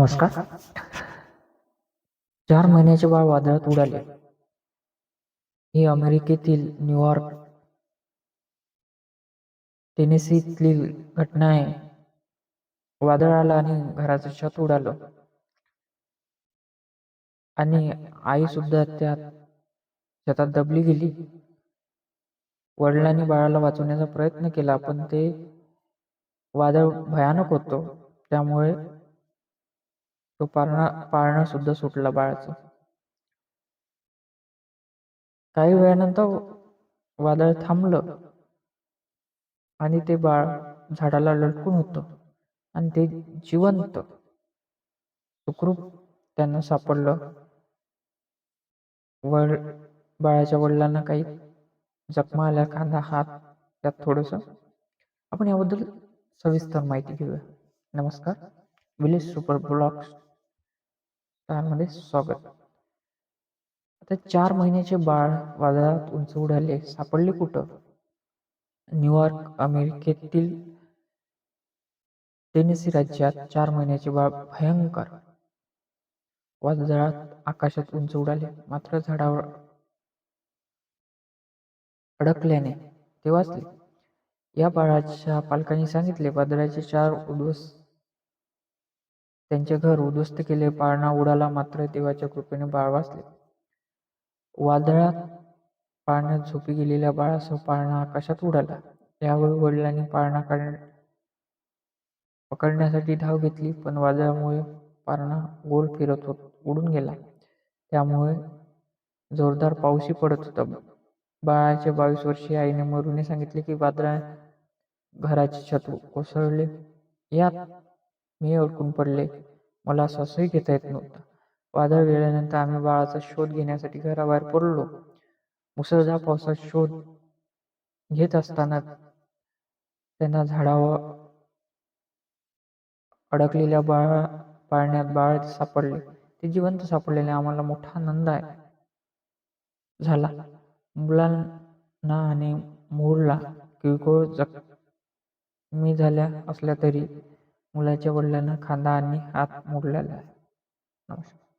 नमस्कार. चार महिन्याचे बाळ वादळात उडाले. ही अमेरिकेतील न्यूयॉर्क टेनेसीतली घटना आहे वादळ आलं आणि घराचं छत उडालं. आणि आई सुद्धा त्यात शेतात दबली गेली. वडिलांनी बाळाला वाचवण्याचा प्रयत्न केला पण ते वादळ भयानक होतो. त्यामुळे तो पाळणा पाळणा सुद्धा सुटला बाळाचं. काही वेळानंतर वादळ थांबलं आणि ते बाळ झाडाला लटकून होतं आणि ते जिवंत सुखरूप त्यांना सापडलं. वड बाळाच्या वडिलांना काही जखमा आल्या खांदा हात त्यात थोडंसं. आपण याबद्दल सविस्तर माहिती घेऊया. नमस्कार. विलेज सुपर ब्लॉक्स मध्ये स्वागत. आता चार महिन्याचे बाळ वादळात उंच उडाले सापडले कुठं? न्यूयॉर्क अमेरिकेतील टेनेसी राज्यात चार महिन्याचे बाळ भयंकर वादळात आकाशात उंच उडाले. मात्र झाडावर अडकल्याने ते वाचले. या बाळाच्या पालकांनी सांगितले वादळाचे चार उद्ध्वस्त त्यांचे घर उद्ध्वस्त केले पाळणा उडाला मात्र देवाच्या कृपेने बाळ वाचले. वादळात पाळण्यात झोपी गेलेल्या बाळासह पाळणा आकाशात उडाला. यावेळी वडिलांनी पाळणा काढ पकडण्यासाठी धाव घेतली पण वादळामुळे पाळणा गोल फिरत होत उडून गेला. त्यामुळे जोरदार पाऊसही पडत होता. बाळाच्या बावीस वर्षीय आईने मरुने सांगितले की वादळा घराचे छत कोसळले. यात मी अडकून पडले. मला श्वासही घेता येत नव्हता. वादळ गेल्यानंतर आम्ही बाळाचा शोध घेण्यासाठी घराबाहेर पडलो. मुसळधार पावसात शोध घेत असताना त्यांना झाडावर अडकलेल्या बाळा पाळण्यात बाळ सापडले. ते जिवंत सापडलेले आम्हाला मोठा आनंद आहे. झाला. मुलांना आणि मूळला किरकोळ जखमी झाल्या असल्या तरी मुलाच्या वडिलांना खांदा आणि हात मोडलेला आहे. नमस्कार.